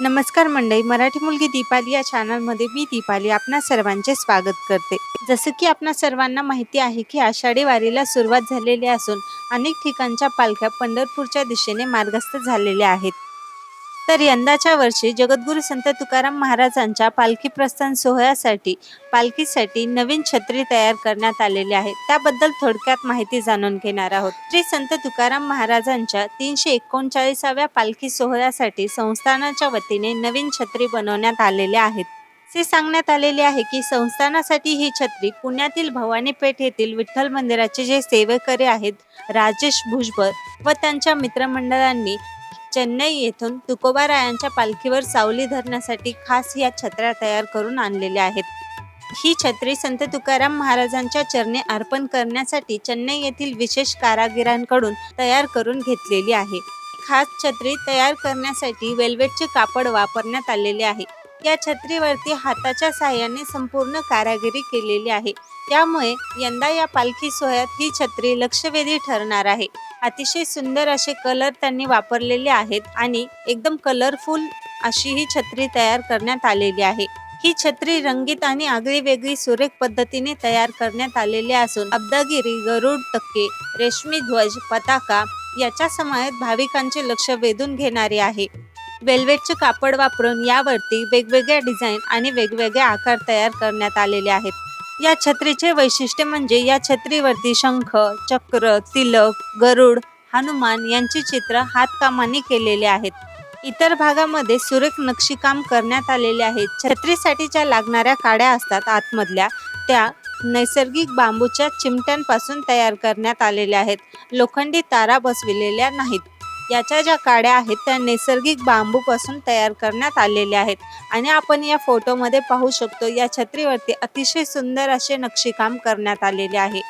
नमस्कार मंडळी मराठी मुलगी दीपाली या चॅनलमध्ये मी दीपाली आपणा सर्वांचे स्वागत करते. जसं की आपणा सर्वांना माहिती आहे की आषाढी वारीला सुरुवात झालेली असून अनेक ठिकाणच्या पालख्या पंढरपूरच्या दिशेने मार्गस्थ झालेल्या आहेत. तर यंदाच्या वर्षी जगद्गुरू संत तुकाराम महाराजांच्या पालखी प्रस्थान सोहळ्यासाठी पालखीसाठी नवीन छत्री तयार करण्यात आलेली आहे. त्याबद्दल थोडक्यात माहिती जाणून घेणार आहोत. श्री संत तुकाराम महाराजांच्या तीनशे एकोणचाळीसाव्या पालखी सोहळ्यासाठी संस्थानाच्या वतीने नवीन छत्री बनवण्यात आलेल्या आहेत. असे सांगण्यात आलेले आहे की संस्थानासाठी ही छत्री पुण्यातील भवानी पेठ येथील विठ्ठल मंदिराचे जे सेवेकरी आहेत राजेश भुजबळ व त्यांच्या मित्रमंडळांनी चेन्नई येथून तुकोबारायांच्या पालखीवर सावली धरण्यासाठी खास या छत्र्या तयार करून आणलेल्या आहेत. ही छत्री संत तुकाराम महाराजांच्या चरणी अर्पण करण्यासाठी चेन्नई येथील विशेष कारागिरांकडून तयार करून घेतलेली आहे. खास छत्री तयार करण्यासाठी वेल्वेटचे कापड वापरण्यात आलेले आहे. या छत्रीवरती हाताच्या साहाय्याने संपूर्ण कारागिरी केलेली आहे. त्यामुळे यंदा या पालखी सोहळ्यात ही छत्री लक्षवेधी ठरणार आहे. अतिशय सुंदर असे कलर त्यांनी वापरलेले आहेत आणि एकदम कलरफुल अशी ही छत्री तयार करण्यात आलेली आहे. ही छत्री रंगीत आणि आगळी वेगळी सुरेख पद्धतीने तयार करण्यात आलेली असून अब्दागिरी गरुड टक्के रेशमी ध्वज पताका याच्या समावेत भाविकांचे लक्ष वेधून घेणारे आहे. वेल्वेटचे कापड वापरून यावरती वेगवेगळ्या डिझाईन आणि वेगवेगळे आकार तयार करण्यात आलेले आहेत. या छत्रीचे वैशिष्ट्य म्हणजे या छत्रीवरती शंख चक्र तिलक गरुड हनुमान यांची चित्र हातकामाने केलेले आहेत. इतर भागामध्ये सुरेख नक्षीकाम करण्यात आलेले आहे. छत्रीसाठी ज्या लागणाऱ्या काड्या असतात आतमधल्या. त्या नैसर्गिक बांबूच्या चिमट्यांपासून तयार करण्यात आलेल्या आहेत. लोखंडी तारा बसविलेल्या नाहीत. याच्या ज्या काड्या आहेत त्या नैसर्गिक बांबूपासून तयार करण्यात आलेल्या आहेत. आणि आपण या फोटोमध्ये पाहू शकतो या छत्रीवरती अतिशय सुंदर असे नक्षीकाम करण्यात आलेले आहे.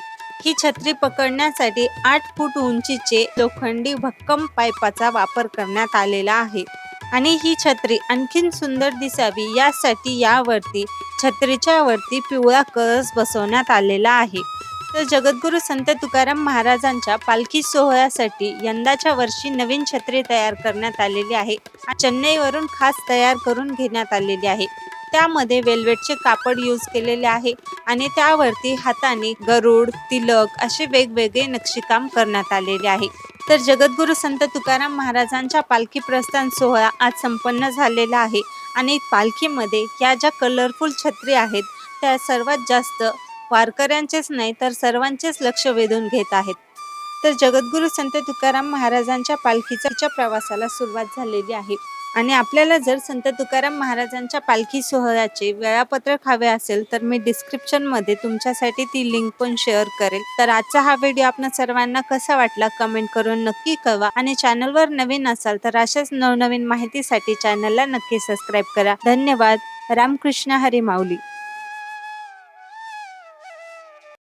ही छत्री पकडण्यासाठी आठ फूट उंचीचे लोखंडी भक्कम पाईपाचा वापर करण्यात आलेला आहे. आणि ही छत्री आणखीन सुंदर दिसावी यासाठी यावरती छत्रीच्या वरती पिवळा कळस बसवण्यात आलेला आहे. तर जगद्गुरू संत तुकाराम महाराजांच्या पालखी सोहळ्यासाठी यंदाच्या वर्षी नवीन छत्री तयार करण्यात आलेली आहे. चेन्नईवरून खास तयार करून घेण्यात आलेली आहे. त्यामध्ये वेल्वेटचे कापड यूज केलेले आहे आणि त्यावरती हाताने गरुड तिलक असे वेगवेगळे नक्षीकाम करण्यात आलेले आहे. तर जगद्गुरू संत तुकाराम महाराजांच्या पालखी प्रस्थान सोहळा आज संपन्न झालेला आहे आणि पालखीमध्ये या ज्या कलरफुल छत्री आहेत त्या सर्वात जास्त वारकऱ्यांचेच नाही तर सर्वांचेच लक्ष वेधून घेत आहेत. तर जगद्गुरू संत तुकाराम महाराजांच्या पालखीच्या प्रवासाला सुरुवात झालेली आहे. आणि आपल्याला जर संत तुकाराम महाराजांच्या पालखी सोहळ्याचे वेळापत्रक हवे असेल तर मी डिस्क्रिप्शनमध्ये तुमच्यासाठी ती लिंक पण शेअर करेल. तर आजचा हा व्हिडिओ आपण सर्वांना कसा वाटला कमेंट करून नक्की कळवा. आणि चॅनलवर नवीन असाल तर अशाच नवनवीन माहितीसाठी चॅनलला नक्की सबस्क्राईब करा. धन्यवाद. रामकृष्ण हरी माऊली.